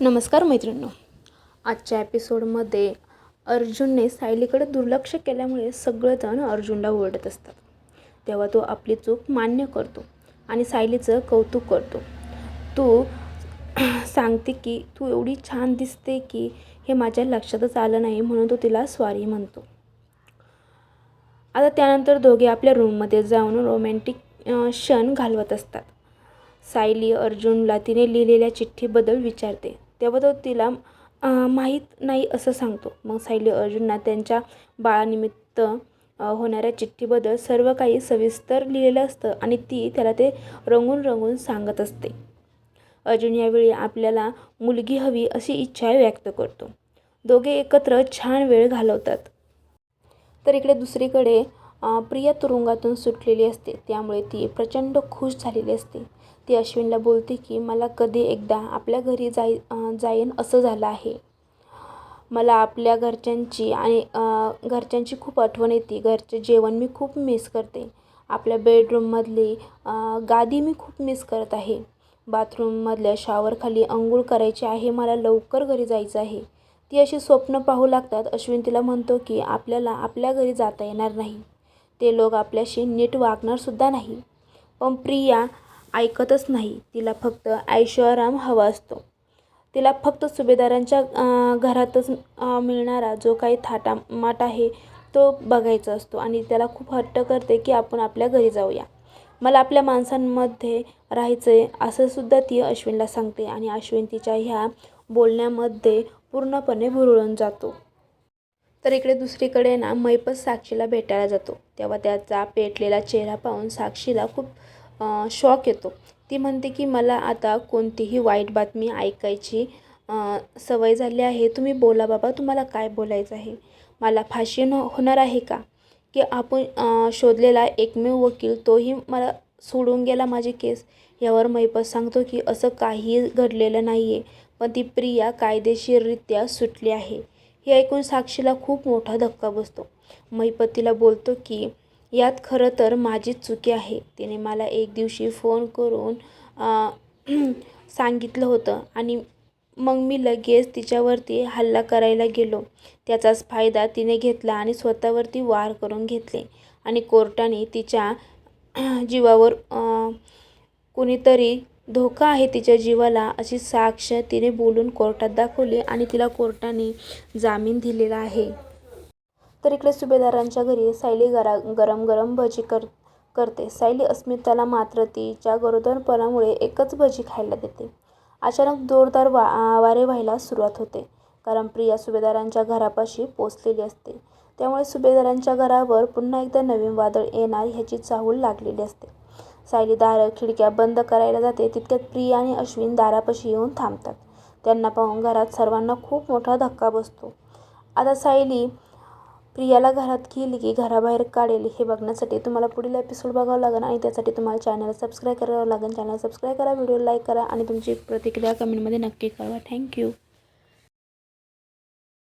नमस्कार मैत्रिणींनो. आजच्या एपिसोडमध्ये अर्जुनने सायलीकडे दुर्लक्ष केल्यामुळे सगळेजण अर्जुनला ओरडत असतात. तेव्हा तो आपली चूक मान्य करतो आणि सायलीचं कौतुक करतो. तू सांगते की तू एवढी छान दिसते की हे माझ्या लक्षातच आलं नाही म्हणून तो तिला स्वारी म्हणतो. आता त्यानंतर दोघे आपल्या रूममध्ये जाऊन रोमॅन्टिक क्षण घालवत असतात. सायली अर्जुनला तिने लिहिलेल्या चिठ्ठीबद्दल विचारते. तेव्हा तो तिला माहीत नाही असं सांगतो. मग सायली अर्जुनना त्यांच्या बाळानिमित्त होणाऱ्या चिठ्ठीबद्दल सर्व काही सविस्तर लिहिलेलं असतं आणि ती त्याला ते रंगून रंगून सांगत असते. अर्जुन यावेळी आपल्याला मुलगी हवी अशी इच्छा व्यक्त करतो. दोघे एकत्र छान वेळ घालवतात. तर इकडे दुसरीकडे प्रिया तुरुंगातून सुटलेली असते. त्यामुळे ती प्रचंड खुश झालेली असते. ती अश्विनला बोलते की मला कधी एकदा आपल्या घरी जाई जाईन असं झालं आहे. मला आपल्या घरच्यांची आणि घरच्यांची खूप आठवण येते. घरचे जेवण मी खूप मिस करते. आपल्या बेडरूममधली गादी मी खूप मिस करत आहे. बाथरूममधल्या शॉवरखाली अंघोळ करायची आहे मला लवकर घरी जायचं आहे. ती अशी स्वप्न पाहू लागतात. अश्विन तिला म्हणतो की आपल्याला आपल्या घरी जाता येणार नाही. ते लोक आपल्याशी नीट वागणारसुद्धा नाही. पण प्रिया ऐकतच नाही. तिला फक्त ऐशोआराम हवा असतो. तिला फक्त सुभेदारांच्या घरातच मिळणारा जो काही थाटामाट आहे तो बघायचा असतो आणि त्याला खूप हट्ट करते की आपण आपल्या घरी जाऊया. मला आपल्या माणसांमध्ये राहायचं आहे असंसुद्धा ती अश्विनला सांगते आणि अश्विन तिच्या ह्या बोलण्यामध्ये पूर्णपणे भुरळून जातो. तर इकडे दुसरीकडे ना मैपस साक्षीला भेटायला जातो. तेव्हा त्याचा पेटलेला चेहरा पाहून साक्षीला खूप शॉक येतो. ती म्हणते की मला आता कोणतीही वाईट बातमी ऐकायची सवय झाली आहे. तुम्ही बोला बाबा तुम्हाला काय बोलायचं आहे? मला फाशी न होणार आहे का? की आपण शोधलेला एकमेव वकील तोही मला सोडून गेला माझी केस. यावर मैपत सांगतो की असं काही घडलेलं नाही आहे पण ती प्रिया कायदेशीररित्या सुटली आहे. हे ऐकून साक्षीला खूप मोठा धक्का बसतो. मैपत तिला बोलतो की यात खरं तर माझीच चुकी आहे. तिने मला एक दिवशी फोन करून सांगितलं होतं आणि मग मी लगेच तिच्यावरती हल्ला करायला गेलो. त्याचाच फायदा तिने घेतला आणि स्वतःवरती वार करून घेतले आणि कोर्टाने तिच्या जीवावर कुणीतरी धोका आहे तिच्या जीवाला अशी साक्ष तिने बोलून कोर्टात दाखवली आणि तिला कोर्टाने जामीन दिलेला आहे. तर इकडे सुभेदारांच्या घरी सायली गरा गरम गरम भजी कर करते. सायली अस्मिताला मात्र तिच्या गरोदरपणामुळे एकच भजी खायला देते. अचानक जोरदार वा वारे व्हायला सुरुवात होते. कारण प्रिया सुभेदारांच्या घरापाशी पोचलेली असते. त्यामुळे सुभेदारांच्या घरावर पुन्हा एकदा नवीन वादळ येणार ह्याची चाहूल लागलेली असते. सायली दारं खिडक्या बंद करायला जाते. तितक्यात प्रिया आणि अश्विन दारापाशी येऊन थांबतात. त्यांना पाहून घरात सर्वांना खूप मोठा धक्का बसतो. आता सायली प्रियाला घरात गेली की घराबाहेर काढेल हे बघण्यासाठी तुम्हाला पुढील एपिसोड बघावं लागेल आणि त्यासाठी तुम्हाला चॅनल सबस्क्राईब करावं लागेल. चॅनल सबस्क्राईब करा व्हिडिओ लाईक करा आणि तुमची प्रतिक्रिया कमेंटमध्ये नक्की कळवा. थँक्यू